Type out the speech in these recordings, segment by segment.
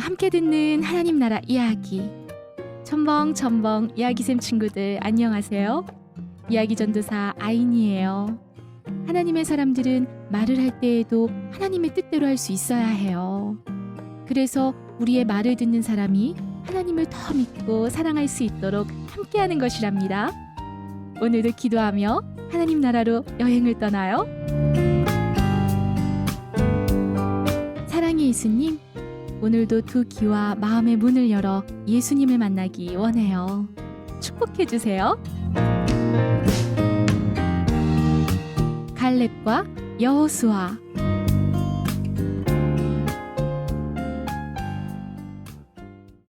함께 듣는 하나님 나라 이야기. 첨벙 첨벙 이야기샘 친구들 안녕하세요. 이야기 전도사 아인이에요. 하나님의 사람들은 말을 할 때에도 하나님의 뜻대로 할 수 있어야 해요. 그래서 우리의 말을 듣는 사람이 하나님을 더 믿고 사랑할 수 있도록 함께하는 것이랍니다. 오늘도 기도하며 하나님 나라로 여행을 떠나요. 사랑의 예수님, 오늘도 두 귀와 마음의 문을 열어 예수님을 만나기 원해요. 축복해 주세요. 갈렙과 여호수아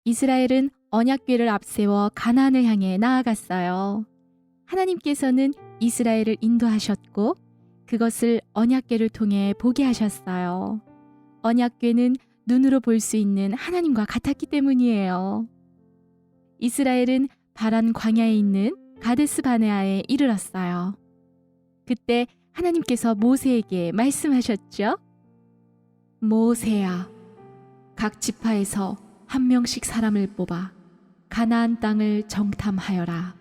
이스라엘은 언약궤를 앞세워 가나안을 향해 나아갔어요. 하나님께서는 이스라엘을 인도하셨고 그것을 언약궤를 통해 보게 하셨어요. 언약궤는 눈으로 볼 수 있는 하나님과 같았기 때문이에요. 이스라엘은 바란 광야에 있는 가데스 바네아에 이르렀어요. 그때 하나님께서 모세에게 말씀하셨죠. 모세야, 각 지파에서 한 명씩 사람을 뽑아 가나안 땅을 정탐하여라.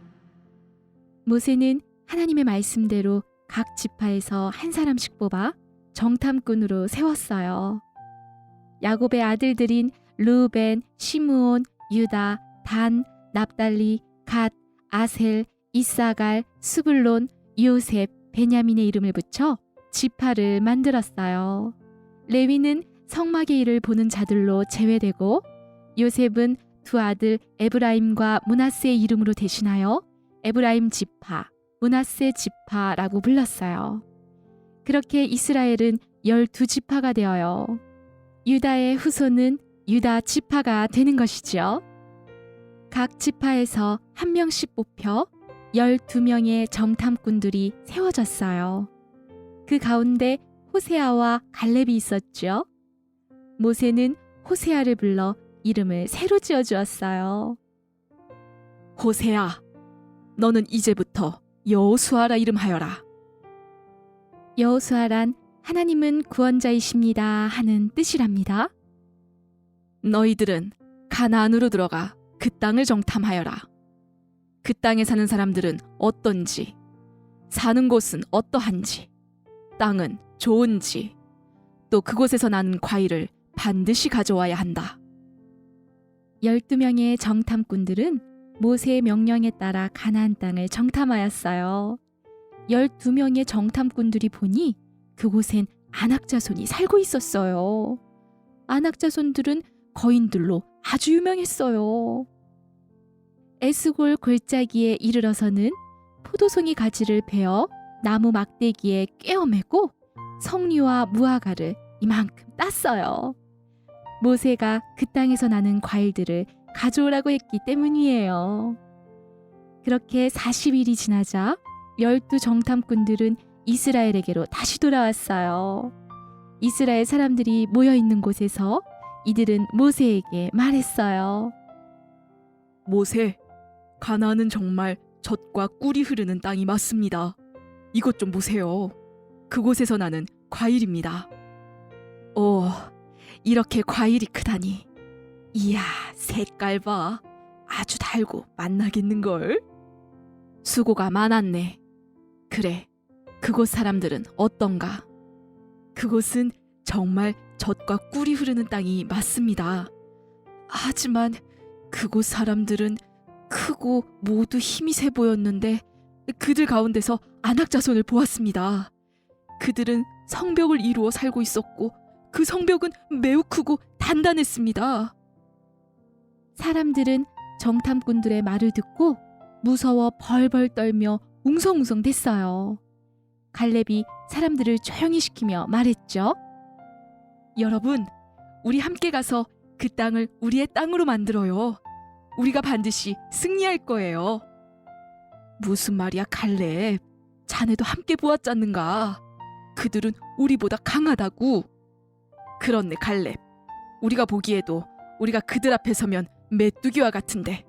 모세는 하나님의 말씀대로 각 지파에서 한 사람씩 뽑아 정탐꾼으로 세웠어요. 야곱의 아들들인 루벤, 시므온, 유다, 단, 납달리, 갓, 아셀, 이사갈, 수블론, 요셉, 베냐민의 이름을 붙여 지파를 만들었어요. 레위는 성막의 일을 보는 자들로 제외되고 요셉은 두 아들 에브라임과 문하세의 이름으로 대신하여 에브라임 지파, 문하세 지파라고 불렀어요. 그렇게 이스라엘은 열두 지파가 되어요. 유다의 후손은 유다 지파가 되는 것이지요. 각 지파에서 한 명씩 뽑혀 12명의 정탐꾼들이 세워졌어요. 그 가운데 호세아와 갈렙이 있었죠. 모세는 호세아를 불러 이름을 새로 지어 주었어요. 호세아, 너는 이제부터 여호수아라 이름하여라. 여호수아란 하나님은 구원자이십니다 하는 뜻이랍니다. 너희들은 가나안으로 들어가 그 땅을 정탐하여라. 그 땅에 사는 사람들은 어떤지, 사는 곳은 어떠한지, 땅은 좋은지, 또 그곳에서 나는 과일을 반드시 가져와야 한다. 12명의 정탐꾼들은 모세의 명령에 따라 가나안 땅을 정탐하였어요. 12명의 정탐꾼들이 보니 그곳엔 안악자손이 살고 있었어요. 안악자손들은 거인들로 아주 유명했어요. 에스골 골짜기에 이르러서는 포도송이 가지를 베어 나무 막대기에 꿰어매고 석류와 무화과를 이만큼 땄어요. 모세가 그 땅에서 나는 과일들을 가져오라고 했기 때문이에요. 그렇게 40일이 지나자 열두 정탐꾼들은 이스라엘에게로 다시 돌아왔어요. 이스라엘 사람들이 모여 있는 곳에서 이들은 모세에게 말했어요. 모세, 가나안은 정말 젖과 꿀이 흐르는 땅이 맞습니다. 이것 좀 보세요. 그곳에서 나는 과일입니다. 오, 이렇게 과일이 크다니. 이야, 색깔 봐. 아주 달고 맛나겠는걸? 수고가 많았네. 그래, 그곳 사람들은 어떤가? 그곳은 정말 젖과 꿀이 흐르는 땅이 맞습니다. 하지만 그곳 사람들은 크고 모두 힘이 세 보였는데 그들 가운데서 안악자손을 보았습니다. 그들은 성벽을 이루어 살고 있었고 그 성벽은 매우 크고 단단했습니다. 사람들은 정탐꾼들의 말을 듣고 무서워 벌벌 떨며 웅성웅성 됐어요. 갈렙이 사람들을 조용히 시키며 말했죠. 여러분, 우리 함께 가서 그 땅을 우리의 땅으로 만들어요. 우리가 반드시 승리할 거예요. 무슨 말이야, 칼렙. 자네도 함께 보았잖는가. 그들은 우리보다 강하다고. 그렇네, 칼렙. 우리가 보기에도 우리가 그들 앞에 서면 메뚜기와 같은데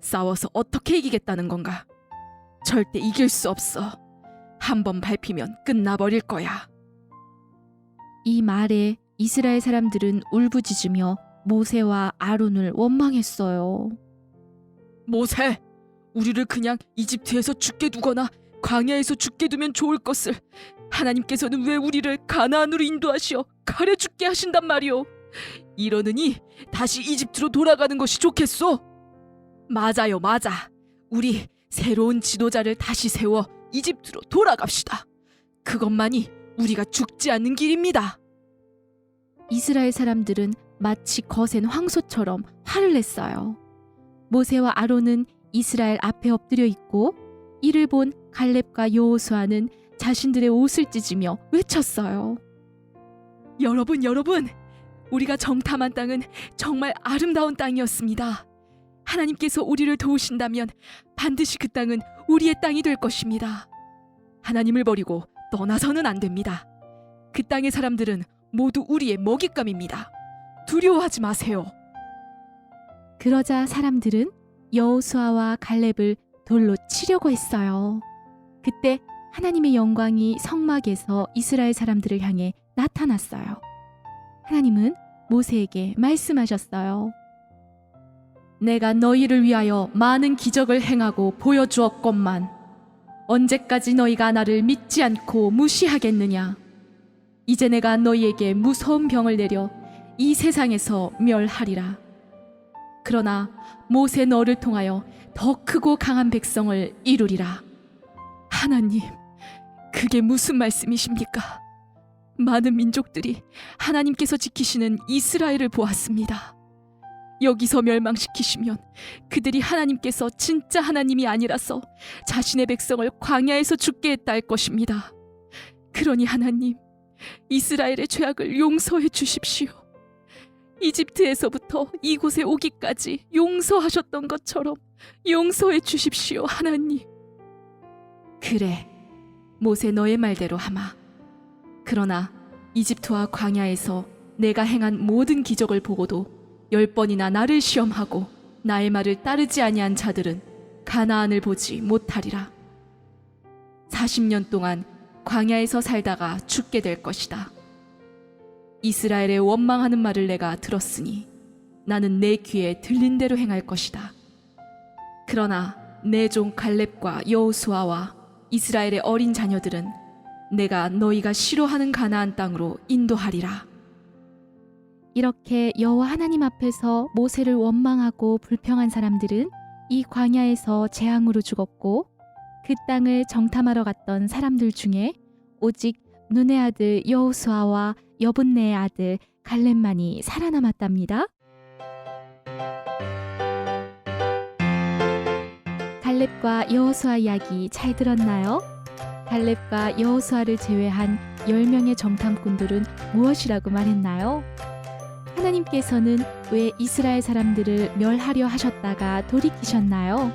싸워서 어떻게 이기겠다는 건가? 절대 이길 수 없어. 한번 밟히면 끝나버릴 거야. 이 말에 이스라엘 사람들은 울부짖으며 모세와 아론을 원망했어요. 모세, 우리를 그냥 이집트에서 죽게 두거나 광야에서 죽게 두면 좋을 것을 하나님께서는 왜 우리를 가나안으로 인도하시어 가려 죽게 하신단 말이오? 이러느니 다시 이집트로 돌아가는 것이 좋겠소. 맞아요, 맞아. 우리 새로운 지도자를 다시 세워 이집트로 돌아갑시다. 그것만이 우리가 죽지 않는 길입니다. 이스라엘 사람들은 마치 거센 황소처럼 화를 냈어요. 모세와 아론은 이스라엘 앞에 엎드려 있고 이를 본 갈렙과 여호수아는 자신들의 옷을 찢으며 외쳤어요. 여러분, 여러분, 우리가 정탐한 땅은 정말 아름다운 땅이었습니다. 하나님께서 우리를 도우신다면 반드시 그 땅은 우리의 땅이 될 것입니다. 하나님을 버리고 떠나서는 안 됩니다. 그 땅의 사람들은 모두 우리의 먹잇감입니다. 두려워하지 마세요. 그러자 사람들은 여호수아와 갈렙을 돌로 치려고 했어요. 그때 하나님의 영광이 성막에서 이스라엘 사람들을 향해 나타났어요. 하나님은 모세에게 말씀하셨어요. 내가 너희를 위하여 많은 기적을 행하고 보여주었건만 언제까지 너희가 나를 믿지 않고 무시하겠느냐? 이제 내가 너희에게 무서운 병을 내려 이 세상에서 멸하리라. 그러나 모세 너를 통하여 더 크고 강한 백성을 이루리라. 하나님, 그게 무슨 말씀이십니까? 많은 민족들이 하나님께서 지키시는 이스라엘을 보았습니다. 여기서 멸망시키시면 그들이 하나님께서 진짜 하나님이 아니라서 자신의 백성을 광야에서 죽게 했다 할 것입니다. 그러니 하나님, 이스라엘의 죄악을 용서해 주십시오. 이집트에서부터 이곳에 오기까지 용서하셨던 것처럼 용서해 주십시오, 하나님. 그래, 모세 너의 말대로 하마. 그러나 이집트와 광야에서 내가 행한 모든 기적을 보고도 열 번이나 나를 시험하고 나의 말을 따르지 아니한 자들은 가나안을 보지 못하리라. 40년 동안 광야에서 살다가 죽게 될 것이다. 이스라엘의 원망하는 말을 내가 들었으니 나는 내 귀에 들린 대로 행할 것이다. 그러나 내 종 갈렙과 여호수아와 이스라엘의 어린 자녀들은 내가 너희가 싫어하는 가나안 땅으로 인도하리라. 이렇게 여호와 하나님 앞에서 모세를 원망하고 불평한 사람들은 이 광야에서 재앙으로 죽었고 그 땅을 정탐하러 갔던 사람들 중에 오직 눈의 아들 여호수아와 여분네의 아들 갈렙만이 살아남았답니다. 갈렙과 여호수아 이야기 잘 들었나요? 갈렙과 여호수아를 제외한 10명의 정탐꾼들은 무엇이라고 말했나요? 하나님께서는 왜 이스라엘 사람들을 멸하려 하셨다가 돌이키셨나요?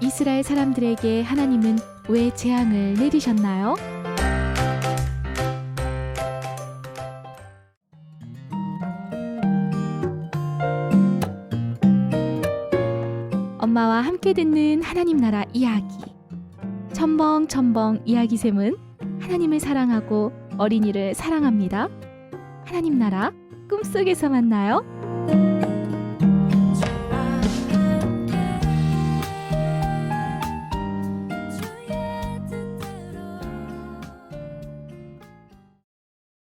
이스라엘 사람들에게 하나님은 왜 재앙을 내리셨나요? 엄마와 함께 듣는 하나님 나라 이야기. 첨벙첨벙 이야기샘은 하나님을 사랑하고 어린이를 사랑합니다. 하나님 나라 꿈속에서 만나요.